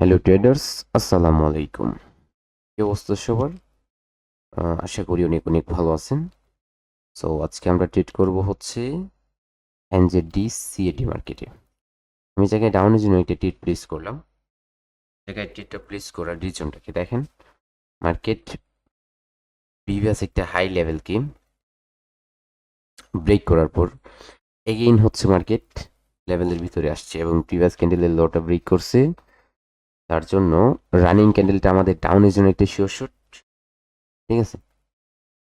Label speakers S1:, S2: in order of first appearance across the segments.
S1: Hello traders আসসালামু আলাইকুম কি অবস্থা সবার? আশা করি অনেক অনেক ভালো আছেন। সো আজকে আমরা ট্রেড করব হচ্ছে এনজেডি সিএডি মার্কেটে আমি জায়গায় ডাউনের জন্য একটা ট্রেড প্লেস করলাম। জায়গায় ট্রেডটা প্লেস করার রিজনটাকে দেখেন? মার্কেট প্রিভিয়াস একটা হাই লেভেলকে ব্রেক করার পর এগেইন হচ্ছে মার্কেট লেভেলের ভিতরে আসছে এবং প্রিভিয়াস ক্যান্ডেলের লোটা ব্রেক করছে। তার জন্য রানিং ক্যান্ডেলটা আমাদের ডাউনের জন্য একটা শিওর শুট ঠিক আছে?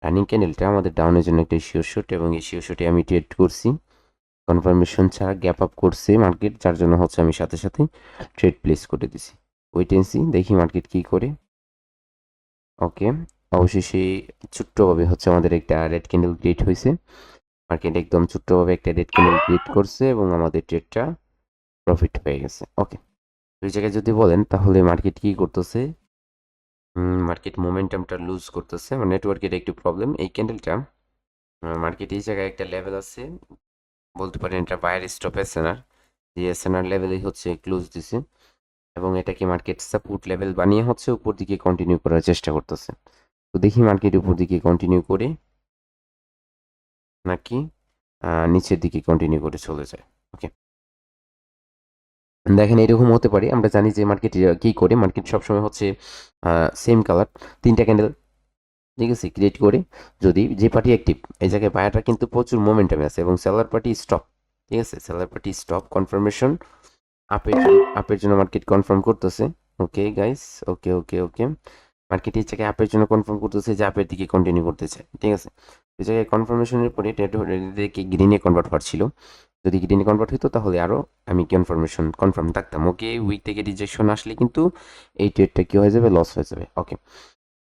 S1: রানিং ক্যান্ডেলটা আমাদের ডাউনের জন্য একটা শিওর শুট এবং এই শিওর শুটে আমি ট্রেড করছি। কনফার্মেশন ছাড়া গ্যাপ আপ করছে মার্কেট যার জন্য হচ্ছে আমি সাথে সাথে ট্রেড প্লেস করে দিছি। ওয়েটেন্সি দেখি মার্কেট কি করে। ওকে অবশেষে ছোট্টভাবে হচ্ছে আমাদের একটা রেড ক্যান্ডেল ক্রিয়েট হয়েছে। মার্কেট একদম ছোট্টভাবে একটা রেড ক্যান্ডেল ক্রিয়েট করছে এবং আমাদের ট্রেডটা প্রফিট হয়ে গেছে। ওকে ওই জায়গায় যদি বলেন তাহলে মার্কেট কি করতেছে? মার্কেট মোমেন্টামটা লুজ করতেছে। মানে নেটওয়ার্কের একটু প্রবলেম এই ক্যান্ডেলটা মার্কেট এই জায়গায় একটা লেভেল আছে। বলতে পারেন এটা বায়ার স্টপ এসএনআর যে এসএনআর লেভেলেই হচ্ছে ক্লোজ দিছে এবং এটাকে মার্কেট সাপোর্ট লেভেল বানিয়ে হচ্ছে উপর দিকে কন্টিনিউ করার চেষ্টা করতেছে। তো দেখি মার্কেট উপর দিকে কন্টিনিউ করে নাকি নিচের দিকে কন্টিনিউ করে চলে যায় ওকে দেখেন, এরকম হতে পারে, আমরা জানি যে মার্কেট কি করে মার্কেট সবসময় হচ্ছে সেম কালার তিনটা ক্যান্ডেল ঠিক আছে ক্রিয়েট করে, যদি যে পার্টি অ্যাক্টিভ এই জায়গায় বায়ারটা কিন্তু প্রচুর মোমেন্টামে আছে এবং সেলার পার্টি স্টপ ঠিক আছে? সেলার পার্টি স্টপ কনফার্মেশন আপের আপের জন্য মার্কেট কনফার্ম করতেছে ওকে গাইস ওকে ওকে ওকে মার্কেট এই জায়গায় আপের জন্য কনফার্ম করতেছে যে আপের দিকে কন্টিনিউ করতেছে ঠিক আছে? এই জায়গায় কনফার্মেশনের পরে দেখে গ্রিনে কনভার্ট হওয়ার যদি গ্রিনে কনভার্ট হতো তাহলে আরও আমি কনফার্মেশন কনফার্ম থাকতাম। ওকে উইক থেকে রিজেকশন আসলে কিন্তু এই ট্রেডটা কি হয়ে যাবে? লস হয়ে যাবে। ওকে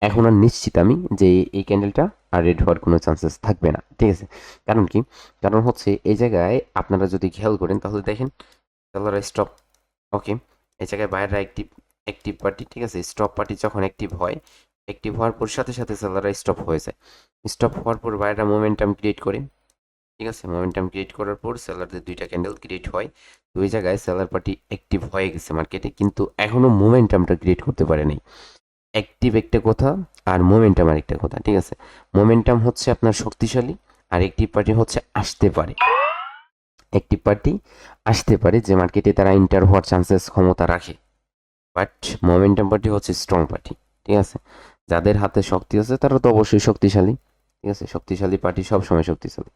S1: এখন আর নিশ্চিত আমি যে এই ক্যান্ডেলটা আর রেড হওয়ার কোনো চান্সেস থাকবে না। ঠিক আছে? কারণ কি? কারণ হচ্ছে এই জায়গায় আপনারা যদি খেয়াল করেন, তাহলে দেখেন সেলাররা স্টপ ওকে এই জায়গায় বাইরেরা অ্যাক্টিভ অ্যাক্টিভ পার্টি ঠিক আছে? স্টপ পার্টি যখন অ্যাক্টিভ হয় অ্যাক্টিভ হওয়ার পর সাথে সাথে সেলাররা স্টপ হয়ে যায়। স্টপ হওয়ার পর বাইরেরা মোমেন্টাম ক্রিয়েট করে। ঠিক আছে? মোমেন্টাম ক্রিয়েট করার পর সেলারদের দুইটা ক্যান্ডেল ক্রিয়েট হয়। ওই জায়গায় সেলার পার্টি অ্যাক্টিভ হয়ে গেছে মার্কেটে কিন্তু এখনও মোমেন্টামটা ক্রিয়েট করতে পারে নাই। অ্যাক্টিভ একটা কথা আর মোমেন্টাম আরেকটা কথা, ঠিক আছে? মোমেন্টাম হচ্ছে আপনার শক্তিশালী আর অ্যাক্টিভ পার্টি হচ্ছে আসতে পারে। অ্যাক্টিভ পার্টি আসতে পারে যে মার্কেটে তারা ইন্টার হওয়ার চান্সেস ক্ষমতা রাখে। বাট মোমেন্টাম পার্টি হচ্ছে স্ট্রং পার্টি ঠিক আছে? যাদের হাতে শক্তি আছে, তারা তো অবশ্যই শক্তিশালী। ঠিক আছে? শক্তিশালী পার্টি সবসময় শক্তিশালী।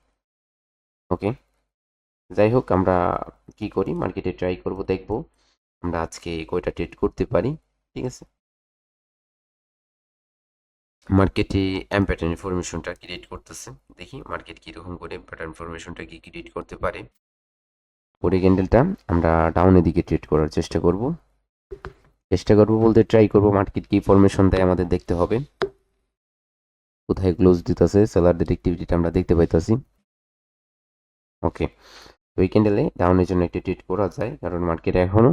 S1: ওকে যাই হোক, আমরা কি করি? মার্কেটে ট্রাই করব, দেখব। আমরা আজকে কয়টা ট্রেড করতে পারি। ঠিক আছে? মার্কেটে এম প্যাটার্ন ইনফরমেশনটা ক্রিয়েট করতেছে। দেখি মার্কেট কীরকম করে প্যাটার্ন ইনফরমেশনটা কি ক্রিয়েট করতে পারে। পরে ক্যান্ডেলটা আমরা ডাউনের দিকে ট্রেড করার চেষ্টা করব। চেষ্টা করব বলতে ট্রাই করব মার্কেট কি ফরমেশন দেয় আমাদের দেখতে হবে। কোথায় ক্লোজ দিতেছে সেলারদের অ্যাক্টিভিটিটা আমরা দেখতে পাইতেছি। ওকে এই ক্যান্ডেলে ডাউনের জন্য একটি ট্রিট করা যায়, কারণ মার্কেট এখনও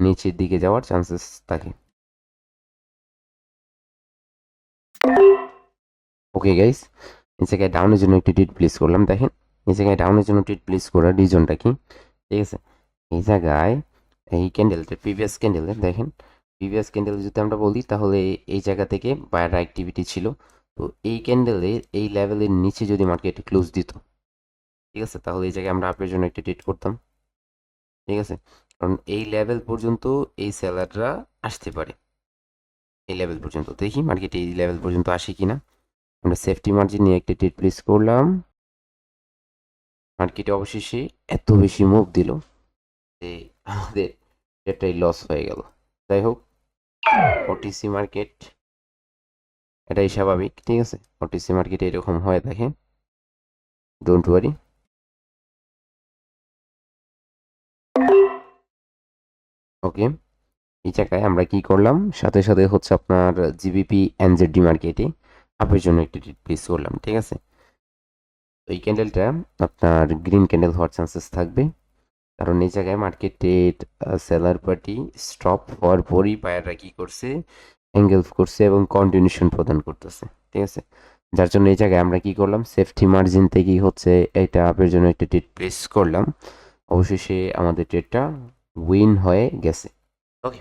S1: নিচের দিকে যাওয়ার চান্সেস থাকে। ওকে গাইস এই জায়গায় ডাউনের জন্য একটি ট্রিট প্লেস করলাম। দেখেন, এই জায়গায় ডাউনের জন্য ট্রিট প্লেস করার রিজনটা কি? ঠিক আছে, এই জায়গায় এই ক্যান্ডেলটা প্রিভিয়াস ক্যান্ডেলে দেখেন প্রিভিয়াস ক্যান্ডেল যদি আমরা বলি, তাহলে এই জায়গা থেকে বায়ার অ্যাক্টিভিটি ছিল। তো এই ক্যান্ডেলে এই লেভেলের নিচে যদি মার্কেট ক্লোজ দিত, ঠিক আছে? তাহলে এই জায়গায় আমরা আপের জন্য একটি ট্রিট করতাম, ঠিক আছে? কারণ এই লেভেল পর্যন্ত এই সেলাররা আসতে পারে। এই লেভেল পর্যন্ত, দেখি মার্কেট এই লেভেল পর্যন্ত আসে কিনা। আমরা সেফটি মার্জিন নিয়ে একটা ট্রেড প্লেস করলাম। মার্কেটে অবশেষে এত বেশি মুভ দিল যে আমাদের এটাই লস হয়ে গেল। যাই হোক ওটিসি মার্কেট এটাই স্বাভাবিক, ঠিক আছে? ওটিসি মার্কেটে এরকম হয়ে থাকে ডোন্ট ওয়ারি ওকে এই জায়গায় আমরা কি করলাম? সাথে সাথে হচ্ছে আপনার জিবিপি এনজেডি মার্কেটে আপের জন্য একটি প্লেস করলাম, ঠিক আছে? এই ক্যান্ডেলটা আপনার গ্রিন ক্যান্ডেল হওয়ার চান্সেস থাকবে। কারণ এই জায়গায় মার্কেটে সেলার পার্টি স্টপ হওয়ার পরই বায়াররা কি করছে? এঙ্গেলফ করছে এবং কন্টিনিউশন প্রদান করতেছে, ঠিক আছে? যার জন্য এই জায়গায় আমরা কি করলাম? সেফটি মার্জিন থেকে হচ্ছে এটা আপের জন্য একটা ট্রেড প্লেস করলাম। অবশেষে আমাদের ট্রেডটা উইন হয়ে গেছে। ওকে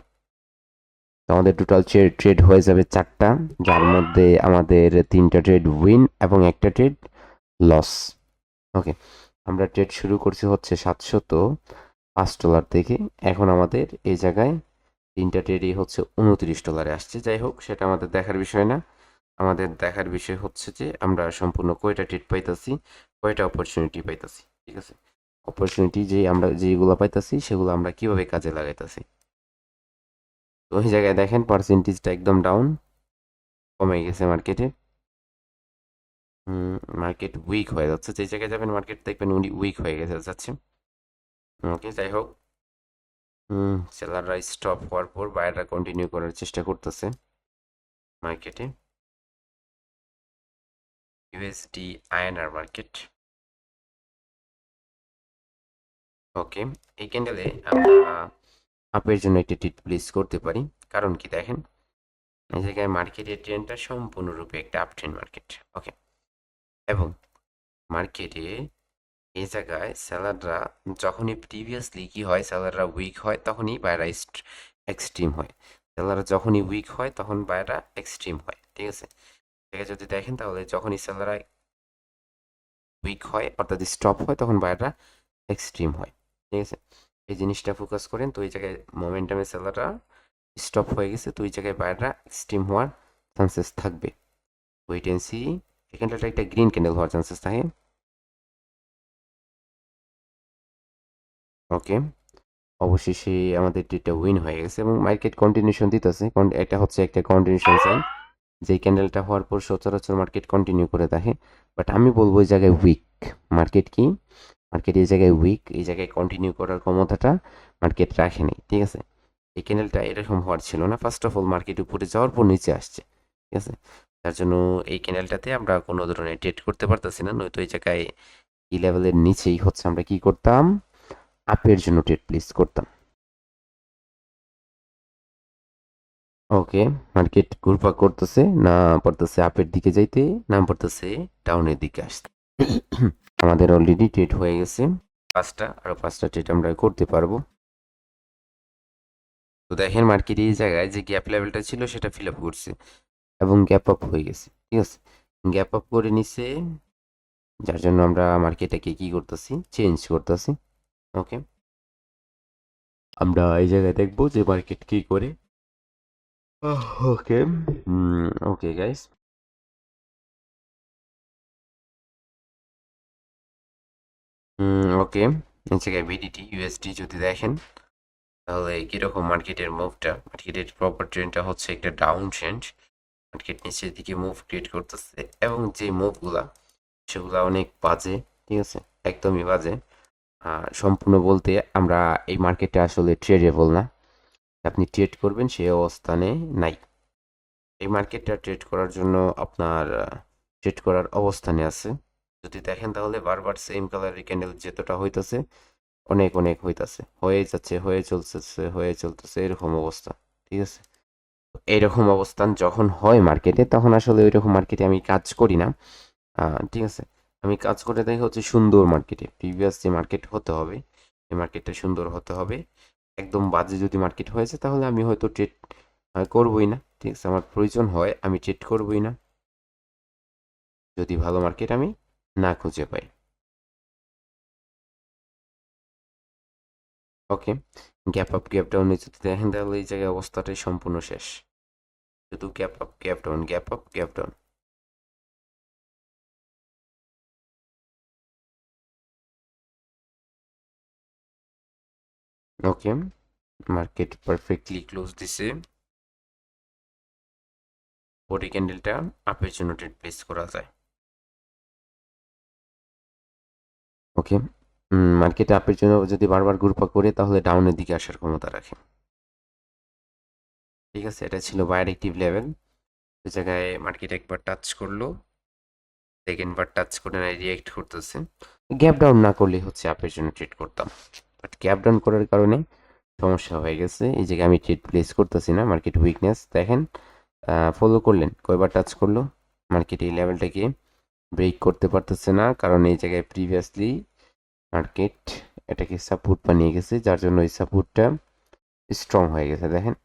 S1: আমাদের টোটাল ট্রেড হয়ে যাবে চারটা, যার মধ্যে আমাদের তিনটা ট্রেড উইন এবং একটা ট্রেড লস ওকে আমরা ট্রেড শুরু করছি হচ্ছে সাতশত পাঁচ ডলার থেকে এখন আমাদের এই জায়গায় তিনটা ট্রেডই হচ্ছে উনত্রিশ ডলারে আসছে। যাই হোক, সেটা আমাদের দেখার বিষয় না। আমাদের দেখার বিষয় হচ্ছে যে আমরা সম্পূর্ণ কয়টা ট্রেড পাইতাছি, কয়টা অপরচুনিটি পাইতাছি, ঠিক আছে? অপরচুনিটি যে আমরা যেগুলো পাইতাছি, সেগুলো আমরা কীভাবে কাজে লাগাইতাছি? তো ওই জায়গায় দেখেন পার্সেন্টেজটা একদম ডাউন কমে গেছে মার্কেটে মার্কেট উইক হয়ে যাচ্ছে। যে জায়গায় যাবেন মার্কেট দেখবেন উনি উইক হয়ে গেছে যাচ্ছে ওকে যাই হোক। হুম সেলাররা স্টপ হওয়ার পর বায়াররা কন্টিনিউ করার চেষ্টা করতেছে মার্কেটে ইউএসডি আয়নার মার্কেট ওকে এই ক্যান্ডেলে আমরা আপের জন্য একটি টিট প্লেস করতে পারি। কারণ কি দেখেন? এই জায়গায় মার্কেটের ট্রেন্ডটা সম্পূর্ণরূপে একটা আপ ট্রেন্ড মার্কেট ওকে এবং মার্কেটে এই জায়গায় সেলাররা যখনই প্রিভিয়াসলি কি হয় সেলাররা উইক হয়, তখনই বায়রা এক্সট্রিম হয়। সেলাররা যখনই উইক হয়, তখন বায়রা এক্সট্রিম হয়, ঠিক আছে? এটাকে যদি দেখেন, তাহলে যখনই সেলাররা উইক হয়, অর্থাৎ স্টপ হয়, তখন বায়রা এক্সট্রিম হয়, ঠিক আছে? এই জিনিসটা ফোকাস করেন, তো এই জায়গায় মোমেন্টামে সেলাররা স্টপ হয়ে গেছে, তো এই জায়গায় বায়রা এক্সট্রিম হওয়ার চান্সেস থাকবে। ওয়েট এন্ড সি এখানটা একটা গ্রিন ক্যান্ডেল হওয়ার চান্সেস থাকে। ওকে অবশেষে আমাদের ট্রেডটা উইন হয়ে গেছে এবং মার্কেট কন্টিনিউশন দিতেছে। এটা হচ্ছে একটা কন্টিনিউশন সাইন যেই ক্যান্ডেলটা হওয়ার পর সচরাচর মার্কেট কন্টিনিউ করে থাকে বাট আমি বলব এই জায়গায় উইক মার্কেট কি? মার্কেট এই জায়গায় উইক এই জায়গায় কন্টিনিউ করার ক্ষমতাটা মার্কেট রাখেনি ঠিক আছে? এই ক্যান্ডেলটা এরকম হওয়ার ছিল না। ফার্স্ট অফ অল মার্কেট উপরে যাওয়ার পর নিচে আসছে। ঠিক আছে? তার জন্য এই ক্যান্ডেলটাতে আমরা কোনো ধরনের ডেট করতে পারতেছি না, নয়তো এই জায়গায় এই লেভেলের নিচেই হচ্ছে আমরা কি করতাম? আপের জন্য ট্রেড প্লেস করতাম। ওকে মার্কেট ঘুরপাক করতেছে, না পড়তেছে আপের দিকে যাইতে, না পড়তেছে ডাউনের দিকে আসতে। আমাদের অলরেডি ডেট হয়ে গেছে, পাঁচটা, আরও পাঁচটা ট্রেড আমরা করতে পারব। তো দেখেন মার্কেট এই জায়গায় যে গ্যাপ লেভেলটা ছিল, সেটা ফিল আপ করছে। এবং গ্যাপ আপ হয়ে গেছে, ঠিক আছে? গ্যাপ আপ করে নিছে, যার জন্য আমরা মার্কেটটাকে কি করতেছি? চেঞ্জ করতেছি ওকে আমরা এই জায়গায় দেখব যে মার্কেট কি করে। ওকে ওকে গাইস ওকে এই জায়গায় বিডিটি ইউএসডি যদি দেখেন, তাহলে কীরকম মার্কেটের মুভটা মার্কেটের প্রপার ট্রেন্ডটা হচ্ছে একটা ডাউন ট্রেন্ড মার্কেট নিচের দিকে মুভ ক্রিয়েট করতেছে এবং যে মুভগুলা সেগুলো অনেক বাজে, ঠিক আছে? একদমই বাজে। সম্পূর্ণ বলতে আমরা এই মার্কেটে আসলে ট্রেডেবল না। আপনি ট্রেড করবেন সেই অবস্থানে নাই। এই মার্কেটটা ট্রেড করার জন্য আপনার ট্রেড করার অবস্থানে আছে। যদি দেখেন তাহলে বারবার সেম কালারের ক্যান্ডেল যেতটা হইতেছে, অনেক অনেক হইতাছে। হয়ে যাচ্ছে, হয়ে চলতেছে হয়ে চলতেছে, এরকম অবস্থা, ঠিক আছে? এইরকম অবস্থান যখন হয় মার্কেটে তখন আসলে ওই রকম মার্কেটে আমি কাজ করি না। ঠিক আছে? আমি কাজ করে দেখি হচ্ছে সুন্দর মার্কেটে প্রিভিয়াস যে মার্কেট হতে হবে, এই মার্কেটটা সুন্দর হতে হবে। একদম বাজে যদি মার্কেট হয়েছে, তাহলে আমি হয়তো ট্রেড করবই না। ঠিক আছে? আমার প্রয়োজন হয়, আমি ট্রেড করবই না। যদি ভালো মার্কেট আমি না খুঁজে পাই। ওকে গ্যাপ আপ, গ্যাপ ডাউনে যদি দেখেন তাহলে এই জায়গায় অবস্থাটাই সম্পূর্ণ শেষ। শুধু gap up, gap down, gap up, gap down. Okay, market perfectly close দিছে। বডি ক্যান্ডেলটা আপের জন্য ট্রেড প্লেস করা যায়। ওকে মার্কেটে আপের জন্য যদি বারবার গ্রুপা করে, তাহলে ডাউনের দিকে আসার ক্ষমতা রাখে। ঠিক আছে, এটা ছিল বায়ার অ্যাক্টিভ লেভেল ওই জায়গায় মার্কেট একবার টাচ করল। সেকেন্ড বার টাচ করে না রিয়েক্ট করতেছে। গ্যাপ ডাউন না করলে হচ্ছে আপের জন্য ট্রেড করতাম। বাট গ্যাপ ডাউন করার কারণে সমস্যা হয়ে গেছে। এই জায়গায় আমি ট্রেড প্লেস করতেছি না মার্কেট উইকনেস দেখেন ফলো করলেন, কয়বার টাচ করল মার্কেট এই লেভেলটাকে ব্রেক করতে পারতেছে না। কারণ এই জায়গায় প্রিভিয়াসলি মার্কেট, এটাকে সাপোর্ট বানিয়ে গেছে, যার জন্য এই সাপোর্টটা স্ট্রং হয়ে গেছে, দেখেন।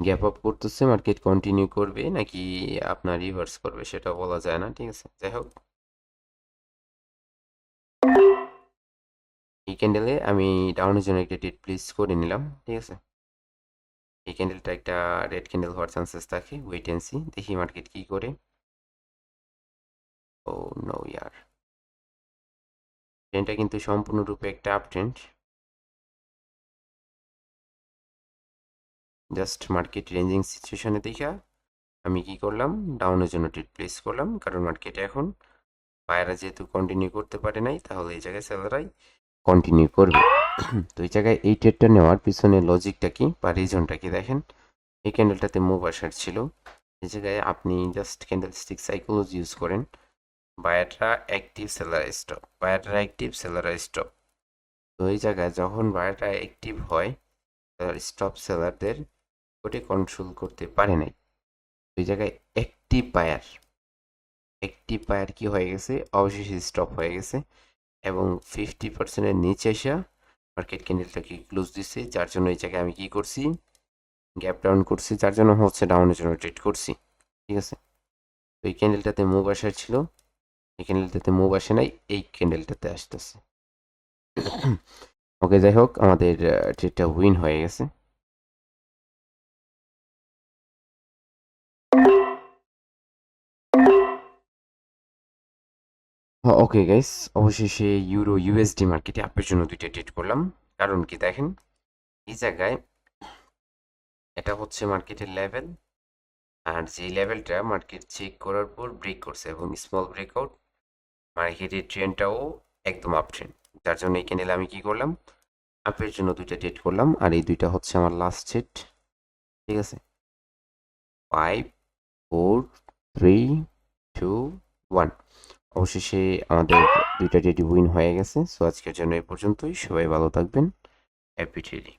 S1: গ্যাপ আপ করতেছে মার্কেট কন্টিনিউ করবে, নাকি আপনার রিভার্স করবে, সেটা বলা যায় না, ঠিক আছে? যাই হোক। এই ক্যান্ডেলে আমি ডাউনের জন্য একটা ডেট প্লেস করে নিলাম, ঠিক আছে? এই ক্যান্ডেলটা একটা রেড ক্যান্ডেল হওয়ার চান্সেস থাকে ওয়েট অ্যান্ড সি দেখি মার্কেট কি করে। ও নো ইয়ার ট্রেনটা কিন্তু সম্পূর্ণরূপে একটা up trend just market ranging সিচুয়েশনে দেখা, আমি কি করলাম? ডাউনের জন্য ট্রেড প্লেস করলাম, কারণ মার্কেটে এখন বায়ারা যেহেতু কন্টিনিউ করতে পারে নাই, তাহলে এই জায়গায় স্যালারাই কন্টিনিউ করবে। তো এই জায়গায় এই ট্রেডটা নেওয়ার পিছনে লজিকটা কি বা রিজনটা কি দেখেন? এই ক্যান্ডেলটাতে মুভ আসার ছিল। এই জায়গায় আপনি just candle stick psychology use করেন। বায়াররা অ্যাক্টিভ সেলার স্টপ বায়াররা অ্যাক্টিভ সেলার স্টপ। তো এই জায়গায় যখন বায়াররা অ্যাক্টিভ হয় স্টপ সেলারদের ওটি কন্ট্রোল করতে পারে নাই। ওই জায়গায় অ্যাক্টিভ বায়ার অ্যাক্টিভ বায়ার কি হয়ে গেছে? অবশেষে স্টপ হয়ে গেছে এবং ফিফটি পার্সেন্টের নিচে এসে মার্কেট ক্যান্ডেলটাকে ক্লোজ দিচ্ছে যার জন্য এই জায়গায় আমি কি করছি? গ্যাপ ডাউন করছি, যার জন্য হচ্ছে ডাউনের জন্য ট্রেড করছি। ঠিক আছে? এই ক্যান্ডেলটাতে মুভ আসার ছিল। এই ক্যান্ডেলটাতে মুভ আসে নাই, এই ক্যান্ডেলটাতে আসতেছে। ওকে যাই হোক, আমাদের ট্রেডটা উইন হয়ে গেছে। ওকে গাইস অবশেষে ইউরো ইউএসডি মার্কেটে আপের জন্য দুইটা ট্রেড করলাম। কারণ কি দেখেন, এই জায়গায় এটা হচ্ছে মার্কেটের লেভেল আর যে লেভেলটা মার্কেট চেক করার পর ব্রেক করছে এবং স্মল ব্রেকআউট মার্কেটের ট্রেনটাও একদম আপ ট্রেন যার জন্য এই ক্যান্ডেল আমি কি করলাম? আপের জন্য দুইটা ডেট করলাম। আর এই দুইটা হচ্ছে আমার লাস্ট ট্রেড ঠিক আছে? Five four three two one অবশেষে আমাদের দুইটা ট্রেড উইন হয়ে গেছে। সো আজকের জন্য এই পর্যন্তই। সবাই ভালো থাকবেন। Happy trading